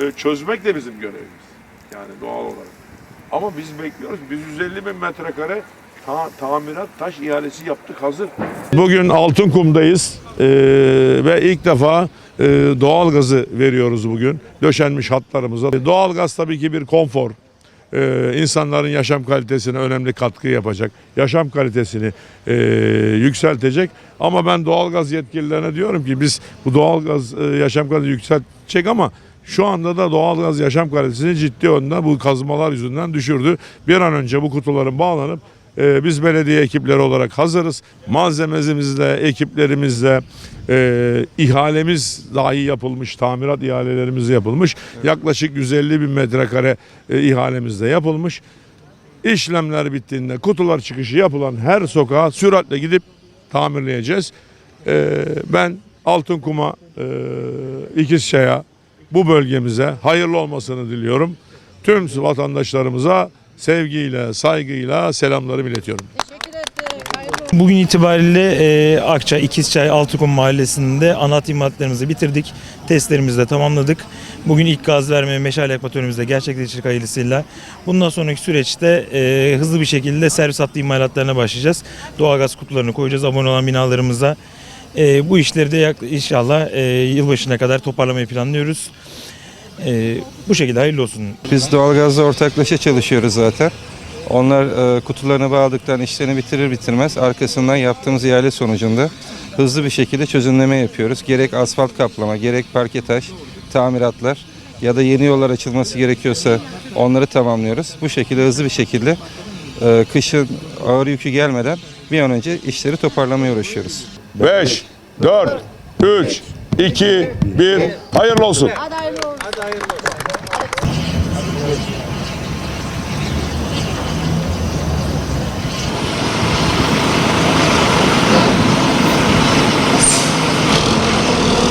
e, çözmek de bizim görevimiz. Yani doğal olarak. Ama biz bekliyoruz. Biz 150 bin metrekare ta- tamirat taş ihalesi yaptık hazır. Bugün Altınkum'dayız Ee, ve ilk defa e, doğalgazı veriyoruz bugün. Döşenmiş hatlarımıza. Doğalgaz tabii ki bir konfor. Ee, insanların yaşam kalitesine önemli katkı yapacak. Yaşam kalitesini e, yükseltecek. Ama ben doğalgaz yetkililerine diyorum ki biz bu doğalgaz e, yaşam kalitesini yükseltecek ama şu anda da doğalgaz yaşam kalitesini ciddi yönde bu kazmalar yüzünden düşürdü. Bir an önce bu kutuların bağlanıp e, biz belediye ekipleri olarak hazırız. Malzememizle, ekiplerimizle, e, ihalemiz dahi yapılmış, tamirat ihalelerimiz yapılmış. Yaklaşık 150 bin metrekare e, ihalemiz de yapılmış. İşlemler bittiğinde kutular çıkışı yapılan her sokağa süratle gidip tamirleyeceğiz. E, ben Altınkum'a, e, İkizçay'a, bu bölgemize hayırlı olmasını diliyorum. Tüm vatandaşlarımıza sevgiyle, saygıyla selamlarımı iletiyorum. Teşekkür ettik. Hayırlı olsun. Bugün itibariyle e, Akçay, İkizçay, Altıkum mahallesinde ana imalatlarımızı bitirdik. Testlerimizi de tamamladık. Bugün ilk gaz verme meşale yakma törenimizi de gerçekleştirdik hayırlısıyla. Bundan sonraki süreçte e, hızlı bir şekilde servis hattı imalatlarına başlayacağız. Doğalgaz kutularını koyacağız abone olan binalarımıza. E, bu işleri de inşallah e, yılbaşına kadar toparlamayı planlıyoruz. E, bu şekilde hayırlı olsun. Biz doğalgazla ortaklaşa çalışıyoruz zaten. Onlar e, kutularını bağladıktan işlerini bitirir bitirmez arkasından yaptığımız ihale sonucunda hızlı bir şekilde çözümleme yapıyoruz. Gerek asfalt kaplama, gerek parke taş, tamiratlar ya da yeni yollar açılması gerekiyorsa onları tamamlıyoruz. Bu şekilde hızlı bir şekilde e, kışın ağır yükü gelmeden bir an önce işleri toparlamaya uğraşıyoruz. 5, 4, 3, 2, 1 hayırlı olsun. Hadi hayırlı olsun.